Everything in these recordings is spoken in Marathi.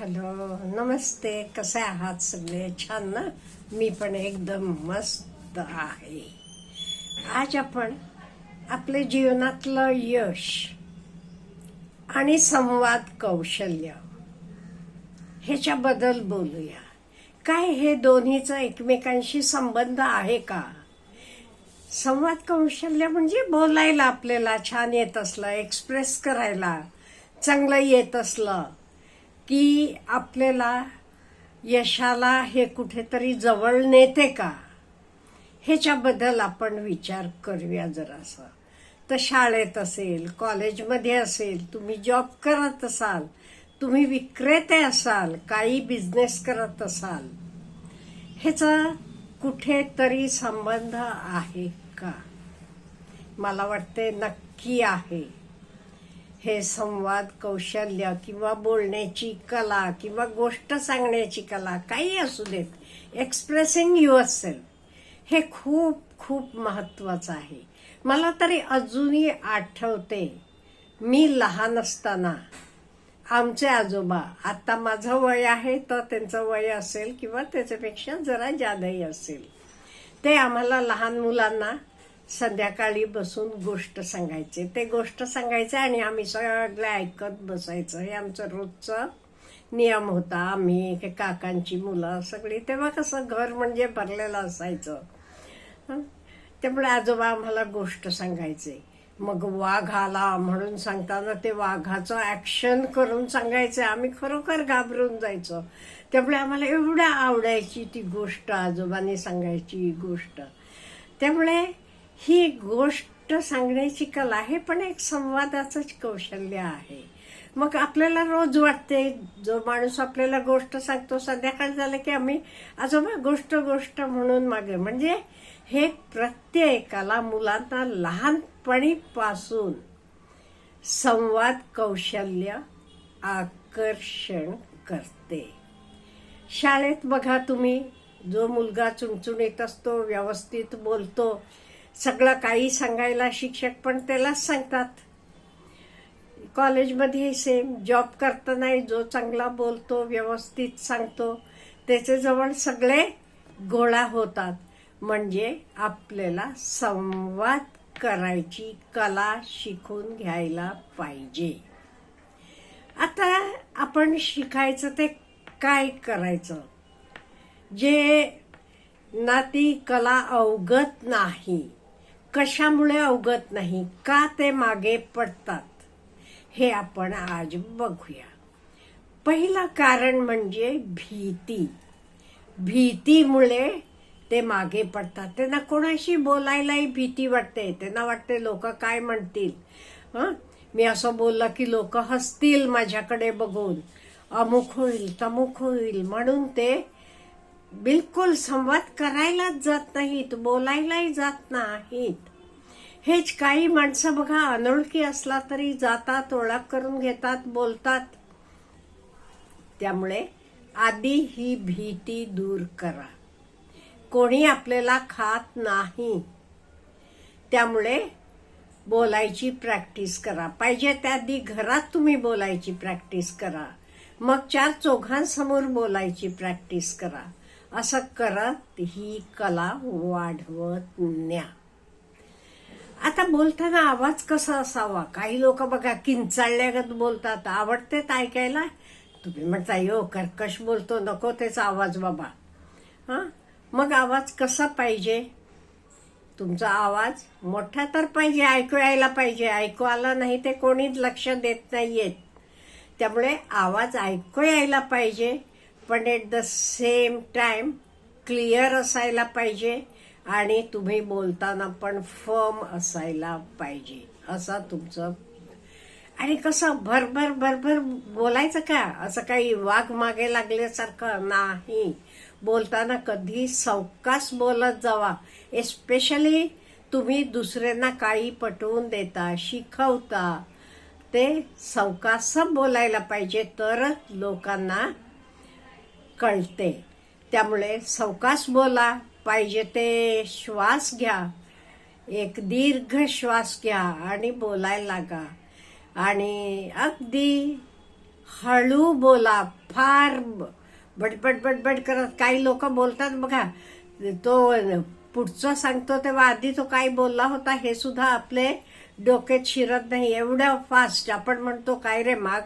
हॅलो नमस्ते कसे आहात सगळे? छान ना? मी पण एकदम मस्त आहे. आज आपण आपल्या जीवनातलं यश आणि संवाद कौशल्य ह्याच्याबद्दल बोलूया. काय हे दोन्हीचा एकमेकांशी संबंध आहे का? संवाद कौशल्य म्हणजे बोलायला आपल्याला छान येत असलं एक्सप्रेस करायला चांगलं येत असलं. की आपल्याला यशाला हे कुठेतरी जवळ नेते का? ह्याच्याबद्दल आपण विचार करूया जरासं. तर शाळेत असेल कॉलेजमध्ये असेल तुम्ही जॉब करत असाल तुम्ही विक्रेते असाल काही बिझनेस करत असाल ह्याचा कुठेतरी संबंध आहे का? मला वाटते नक्की आहे. हे संवाद कौशल्य किंवा बोलण्याची कला किंवा गोष्ट सांगण्याची कला काही असू देत. एक्सप्रेसिंग युअर सेल्फ हे खूप खूप महत्वाचं आहे. मला तरी अजूनही आठवते मी लहान असताना आमचे आजोबा आता माझं वय आहे तर त्यांचं वय असेल किंवा त्याच्यापेक्षा जरा जादाही असेल. ते आम्हाला लहान मुलांना संध्याकाळी बसून गोष्ट सांगायचे. ते गोष्ट सांगायचे आणि आम्ही सगळे ऐकत बसायचं. हे आमचं रोजचं नियम होता. आम्ही काकांची मुलं सगळी तेव्हा कसं घर म्हणजे भरलेलं असायचं. त्यामुळे आजोबा आम्हाला गोष्ट सांगायचे. मग वाघ आला म्हणून सांगताना ते वाघाचं ॲक्शन करून सांगायचं. आम्ही खरोखर घाबरून जायचो. त्यामुळे आम्हाला एवढ्या आवडायची ती गोष्ट आजोबांनी सांगायची गोष्ट. त्यामुळे ही गोष्ट सांगण्याची कला हे पण एक संवादाचंच कौशल्य आहे. मग आपल्याला रोज वाटते जो माणूस आपल्याला गोष्ट सांगतो संध्याकाळ झालं की आम्ही आजोबा गोष्ट गोष्ट म्हणून मागे. म्हणजे हे प्रत्येकाला मुलांना लहानपणीपासून संवाद कौशल्य आकर्षण करते. शाळेत बघा तुम्ही जो मुलगा चुणचुणीत असतो व्यवस्थित बोलतो सगळं काही सांगायला शिक्षक पण त्यालाच सांगतात. कॉलेजमध्ये सेम जॉब करताना जो चांगला बोलतो व्यवस्थित सांगतो त्याच्याजवळ सगळे गोळा होतात. म्हणजे आपल्याला संवाद करायची कला शिकून घ्यायला पाहिजे. आता आपण शिकायचं ते काय करायचं? जे नाती कला अवगत नाही कशामुळे अवगत नाही का ते मागे पडतात हे आपण आज बघूया. पहिलं कारण म्हणजे भीती. भीतीमुळे ते मागे पडतात. त्यांना कोणाशी बोलायलाही भीती वाटते. त्यांना वाटते लोक काय म्हणतील? हं? मी असं बोललं की लोक हसतील माझ्याकडे बघून. अमुक होईल तमुक होईल. म्हणून ते बिलकुल संवाद करायलाच जात नाहीत बोलायलाही जात नाहीत. हेच काही माणसं बघा अनोळखी असला तरी जातात ओळख करून घेतात बोलतात. त्यामुळे आधी ही भीती दूर करा. कोणी आपल्याला खात नाही. त्यामुळे बोलायची प्रॅक्टिस करा. पाहिजे त्याआधी घरात तुम्ही बोलायची प्रॅक्टिस करा. मग चार चौघांसमोर बोलायची प्रॅक्टिस करा. असं करत ही कला वाढवत न्या आता बोलताना आवाज कसा असावा? काही लोक बघा किंचाळल्यागत बोलतात. आवडते ऐकायला? तुम्ही म्हणता यो कर्कश बोलतो नको त्याचा आवाज बाबा. हा? मग आवाज कसा पाहिजे? तुमचा आवाज मोठा तर पाहिजे ऐकू यायला पाहिजे. ऐकू आला नाही ते कोणीच लक्ष देत नाहीयेत. त्यामुळे आवाज ऐकू यायला पाहिजे. पण at the same time clear असायला पाहिजे आणि तुम्ही बोलताना पण फर्म असायला पाहिजे. असा तुमचं आणि कसं भरभर भरभर बोलायचं का? असं काही वाघ मागे लागल्यासारखं नाही. बोलताना कधी सवकास बोलत जावा. एस्पेशली तुम्ही दुसऱ्यांना काही पटवून देता शिकवता. ते सवकास बोलायला पाहिजे. तरच लोकांना कळते. त्यामुळे सवकास बोला पाहिजे ते श्वास घ्या. एक दीर्घ श्वास घ्या आणि बोलायला लागा. आणि अगदी हळू बोला फार बटबट बटबट करत. काही लोक बोलतात बघा तो पुढचं सांगतो तेव्हा आधी तो काय बोलला होता हे सुद्धा आपले डोक्यात शिरत नाही. एवढं फास्ट आपण म्हणतो काय रे माग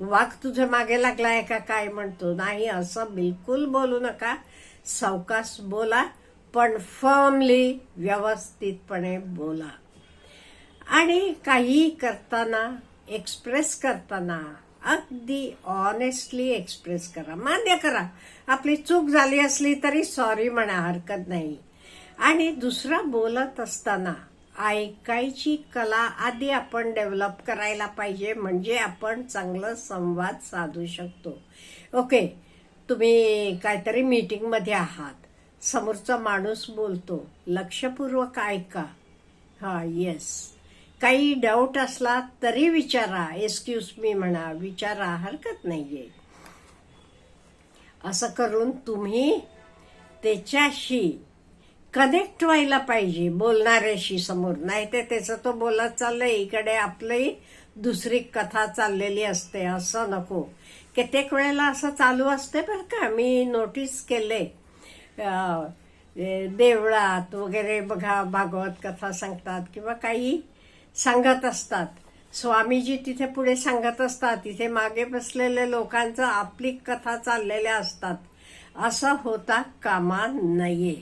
वाघ तुझे मागे लागलाय का काय म्हणतो? नाही असं बिलकुल बोलू नका. सावकाश बोला पण फर्मली व्यवस्थितपणे बोला. आणि काही करताना एक्सप्रेस करताना अगदी ऑनेस्टली एक्सप्रेस करा. मान्य करा. आपली चूक झाली असली तरी सॉरी म्हणा हरकत नाही. आणि दुसरा बोलत असताना ऐकायची कला आधी आपण डेव्हलप करायला पाहिजे म्हणजे आपण चांगलं संवाद साधू शकतो. ओके तुम्ही काहीतरी मीटिंगमध्ये आहात. समोरचा माणूस बोलतो लक्षपूर्वक ऐका. हा येस काही डाऊट असला तरी विचारा एक्सक्यूज मी म्हणा विचारा हरकत नाहीये. असं करून तुम्ही त्याच्याशी कनेक्ट व्हायला पाहिजे बोलणाऱ्याशी समोर. नाही ते त्याचं तो बोलत चाललंय इकडे आपली दुसरी कथा चाललेली असते असं नको. कित्येक वेळेला असं चालू असते बरं का. मी नोटीस केले देवळात वगैरे बघा भागवत कथा सांगतात किंवा काही सांगत असतात. स्वामीजी तिथे पुढे सांगत असतात. तिथे मागे बसलेल्या लोकांचं आपली कथा चाललेल्या असतात. असं होता कामा नये.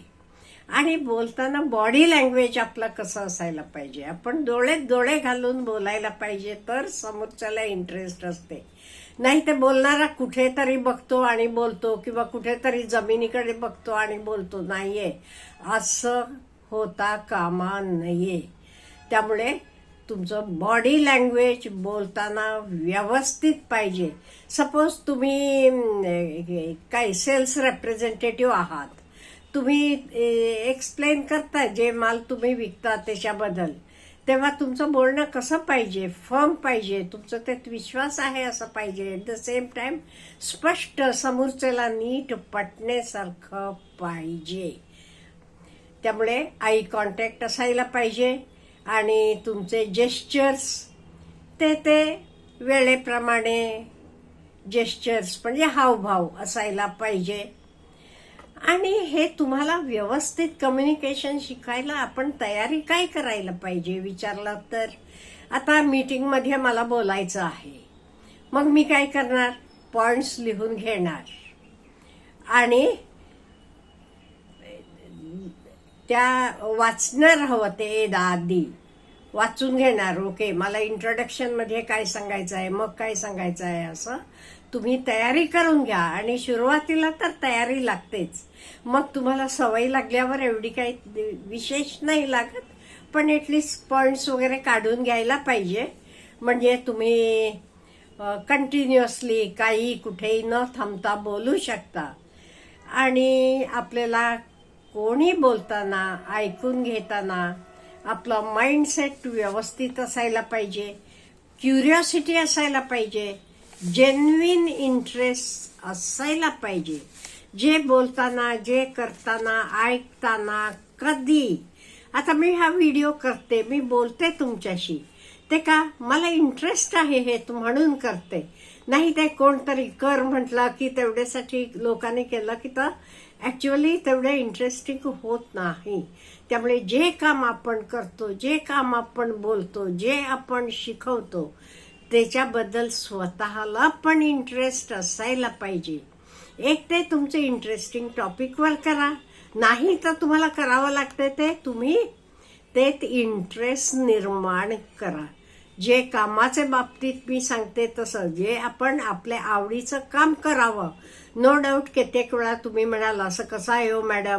आणि बोलताना बॉडी लँग्वेज आपलं कसं असायला पाहिजे? आपण डोळे डोळे घालून बोलायला पाहिजे तर समोरच्याला इंटरेस्ट असते. नाही ते बोलणारा कुठेतरी बघतो आणि बोलतो किंवा कुठेतरी जमिनीकडे बघतो आणि बोलतो नाहीये असं होता कामा नाहीये त्यामुळे तुमचं बॉडी लँग्वेज बोलताना व्यवस्थित पाहिजे. सपोज तुम्ही काही सेल्स रेप्रेझेंटेटिव्ह आहात. तुम्ही एक्सप्लेन करता जे माल तुम्ही विकता त्याच्याबद्दल. तेव्हा तुमचं बोलणं कसं पाहिजे? फर्म पाहिजे. तुमचं त्यात विश्वास आहे असं पाहिजे. ॲट द सेम टाईम स्पष्ट समोरच्याला नीट पटण्यासारखं पाहिजे. त्यामुळे आई कॉन्टॅक्ट असायला पाहिजे आणि तुमचे जेस्चर्स ते ते वेळेप्रमाणे जेस्चर्स म्हणजे हावभाव असायला पाहिजे. आणि हे तुम्हाला व्यवस्थित कम्युनिकेशन शिकायला आपण तयारी काय करायला पाहिजे विचारला तर? आता मीटिंगमध्ये मला बोलायचं आहे. मग मी काय करणार? पॉइंट्स लिहून घेणार. आणि त्या वाचणार हवं ते आधी. वाचून घेणार. ओके मला इंट्रोडक्शनमध्ये काय सांगायचं आहे मग काय सांगायचं आहे असं. तुम्ही तयारी करून घ्या आणि सुरुवातीला तर तयारी लागतेच. मग तुम्हाला सवय लागल्यावर एवढी काही विशेष नाही लागत पण एटलीस्ट पॉईंट्स वगैरे काढून घ्यायला पाहिजे. म्हणजे तुम्ही कंटिन्युअसली काही कुठेही न थांबता बोलू शकता. आणि आपल्याला कोणी बोलताना ऐकून घेताना आपलं माइंडसेट व्यवस्थित असायला पाहिजे क्युरिओसिटी असायला पाहिजे जेन्युन इंटरेस्ट असायला पाहिजे. जे बोलताना जे करताना ऐकताना कधी. आता मी हा व्हिडिओ करते मी बोलते तुमच्याशी. ते का मला इंटरेस्ट आहे हे तू म्हणून करते. नाही ते कोणतरी कर म्हटलं की तेवढ्यासाठी लोकांनी केलं की तर ॲक्च्युअली तेवढं इंटरेस्टिंग होत नाही. त्यामुळे जे काम आपण करतो जे काम आपण बोलतो जे आपण शिकवतो त्याच्याबद्दल स्वतःला पण इंटरेस्ट असायला पाहिजे. एक ते तुमचे इंटरेस्टिंग टॉपिकवर करा. नाही तर तुम्हाला करावं लागतं ते. तुम्ही ते इंटरेस्ट निर्माण करा. जे कामाच्या बाबतीत मी सांगते तसं जे आपण आपल्या आवडीचं काम करावं. नो डाऊट कित्येक वेळा तुम्ही म्हणाल असं कसं आहे हो मॅडम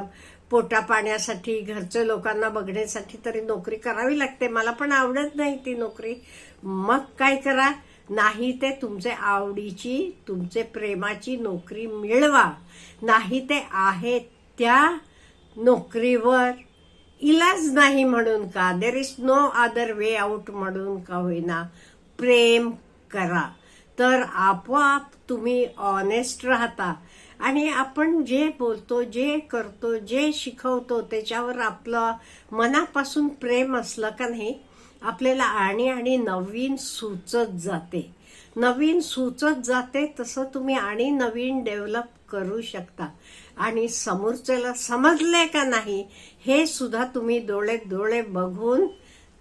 पोटा पाण्यासाठी घरच्या लोकांना बघण्यासाठी तरी नोकरी करावी लागते. मला पण आवडत नाही ती नोकरी. मग काय करा? नाही ते तुमचे आवडीची तुमचे प्रेमाची नोकरी मिळवा. नाही ते आहे त्या नोकरीवर. इलाज नाही म्हणून का? There is no other way out म्हणून का होईना? प्रेम करा. तर आपोआप तुम्ही ऑनेस्ट राहता. आणि आपण जे बोलतो जे करतो जे शिकवतो त्याच्यावर आपलं मनापासून प्रेम असलं का नाही? आपल्याला आणि आणि नवीन सुचत जाते. नवीन सुचत जाते तसं तुम्ही आणि नवीन डेव्हलप करू शकता. आणि समोरच्याला समजले का नाही हे सुद्धा तुम्ही डोळे डोळे बघून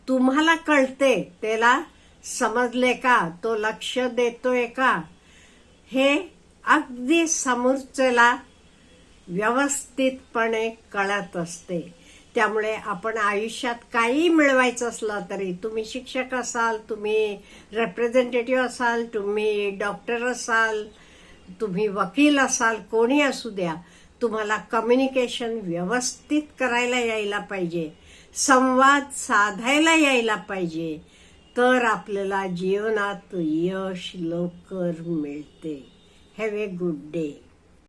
तुम्हाला कळते. त्याला समजले का तो लक्ष देतोय का? हे अगदी समोरच्याला व्यवस्थितपणे कळत असते. त्यामुळे आपण आयुष्यात काही मिळवायचं असलं तरी तुम्ही शिक्षक असाल तुम्ही रेप्रेझेंटेटिव्ह असाल तुम्ही डॉक्टर असाल तुम्ही वकील असाल कोणी असू द्या तुम्हाला कम्युनिकेशन व्यवस्थित करायला यायला पाहिजे संवाद साधायला यायला पाहिजे तर आपल्याला जीवनात यश लवकर मिळते. Have a good day